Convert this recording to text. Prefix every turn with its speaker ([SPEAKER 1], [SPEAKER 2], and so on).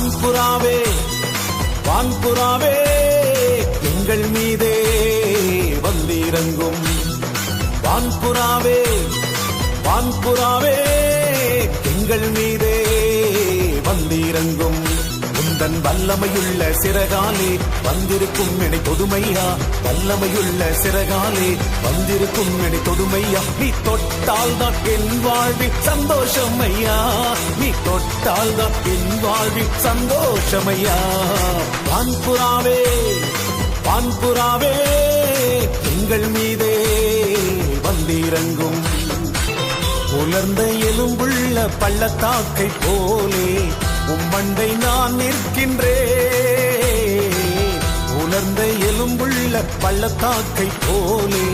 [SPEAKER 1] வான்புறாவே வான்புறாவே எங்கள் மீதே வந்திறங்கும். வான்புறாவே வான்புறாவே எங்கள் மீதே வந்திறங்கும். உந்தன் வல்லமையுள்ள சிறகாலே வந்திருக்கும் எனை தொடுமையா வல்லமையுள்ள சிறகாலே வந்திருக்கும் எனை தொடுமையா நீ தொட்டால் தான் என் வாழ்வில் சந்தோஷம் ஐயா. தொட்டால் தான் என் வாழ்வில் சந்தோஷம் பான்புறாவே எங்கள் மீதே வந்திறங்கும். உலர்ந்த எலும்புள்ள பள்ளத்தாக்கை போலே உம்மண்டை நான் நிற்கின்றேன். உலர்ந்த எலும்புள்ள பள்ளத்தாக்கை போலே